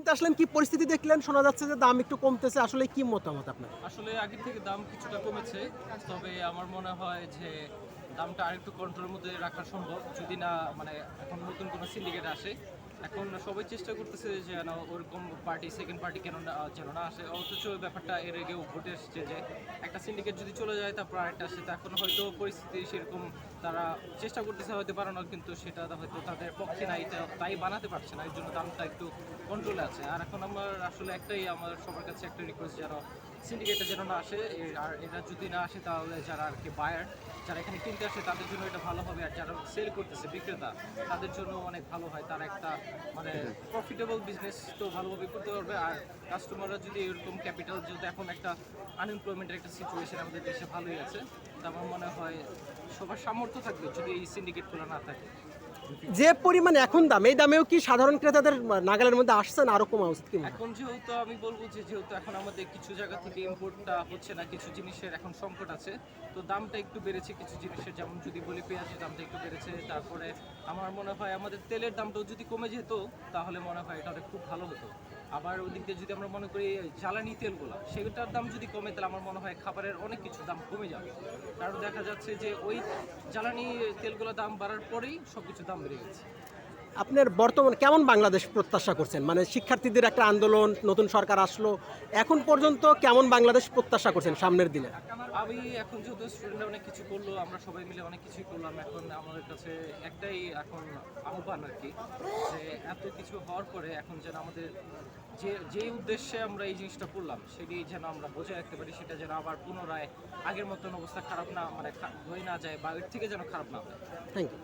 কিনতে আসলেন কি পরিস্থিতি দেখলেন? শোনা যাচ্ছে যে দাম একটু কমতেছে। আসলে কি মতামত আপনার? আসলে আগে থেকে দাম কিছুটা কমেছে, তবে আমার মনে হয় যে দামটা আরেকটু কন্ট্রোলের মধ্যে রাখা সম্ভব। যদি না মানে এখন নতুন কোনো সিন্ডিকেট আসে এখন সবাই চেষ্টা করতেছে যে যেন ওরকম পার্টি সেকেন্ড পার্টি কেন যেন না আসে। অথচ ব্যাপারটা এর আগেও ঘটে এসছে যে একটা সিন্ডিকেট যদি চলে যায়, তারপর আরেকটা আসে। তা এখন হয়তো পরিস্থিতি সেরকম তারা চেষ্টা করতেছে হয়তো বানানোর কিন্তু সেটা হয়তো তাদের পক্ষে নাই তা- তাই বানাতে পারছে না। এর জন্য দামটা একটু কন্ট্রোলে আছে। আর এখন আমার আসলে একটাই, আমার সবার কাছে একটা রিকোয়েস্ট যেন সিন্ডিকেটটা যেন না আসে। আর এটা যদি না আসে, তাহলে যারা আর কি বায়ার যারা এখানে কিনতে আসে, তাদের জন্য এটা ভালো হবে। আর যারা সেল করতেছে, বিক্রেতা, তাদের জন্য অনেক ভালো হয়। তারা একটা মানে প্রফিটেবল বিজনেস তো ভালোভাবে করতে পারবে। আর কাস্টমাররা যদি এরকম ক্যাপিটাল যেহেতু এখন একটা আনএমপ্লয়মেন্টের একটা সিচুয়েশন আমাদের দেশে ভালোই আছে, তা আমার মনে হয় সবার সামর্থ্য থাকবে যদি এই সিন্ডিকেটগুলো না থাকে। যে পরিমাণ এখন দাম, এই দামেও কি সাধারণ ক্রেতাদের নাগালের মধ্যে আসছে না আরও কমা উচিত কি? এখন যেহেতু আমি বলব যে যেহেতু এখন আমাদের কিছু জায়গা থেকে ইম্পোর্টটা হচ্ছে না, কিছু জিনিসের এখন সংকট আছে, তো দামটা একটু বেড়েছে কিছু জিনিসের, যেমন যদি বলি পেঁয়াজের দামটা একটু বেড়েছে, তারপরে আমার মনে হয় আমাদের তেলের দামটাও যদি কমে যেত, তাহলে মনে হয় এটা অনেক খুব ভালো হতো আবার ওদিক দিয়ে যদি আমরা মনে করি জ্বালানি তেলগুলো, সেটার দাম যদি কমে, তাহলে আমার মনে হয় খাবারের অনেক কিছু দাম কমে যাবে কারণ দেখা যাচ্ছে যে ওই জ্বালানি তেলগুলোর দাম বাড়ার পরেই সব কিছু দাম বেড়ে গেছে। আপনার বর্তমান কেমন বাংলাদেশ প্রত্যাশা করছেন? মানে শিক্ষার্থীদের একটা আন্দোলন নতুন সরকার আসলো এখন পর্যন্ত কেমন বাংলাদেশ প্রত্যাশা করছেন সামনের দিনে? আমি এখন যেহেতু স্টুডেন্টরা অনেক কিছু করল আমরা সবাই মিলে অনেক কিছুই করলাম। এখন আমাদের কাছে একটাই এখন আহ্বান আর কি যে এত কিছু হওয়ার পরে এখন যেন আমাদের যে যে উদ্দেশ্যে আমরা এই জিনিসটা করলাম সেটি যেন আমরা বজায় রাখতে পারি সেটা যেন আবার পুনরায় আগের মতন অবস্থা খারাপ না মানে হয়ে না যায় বা এর থেকে যেন খারাপ না হয়। Thank you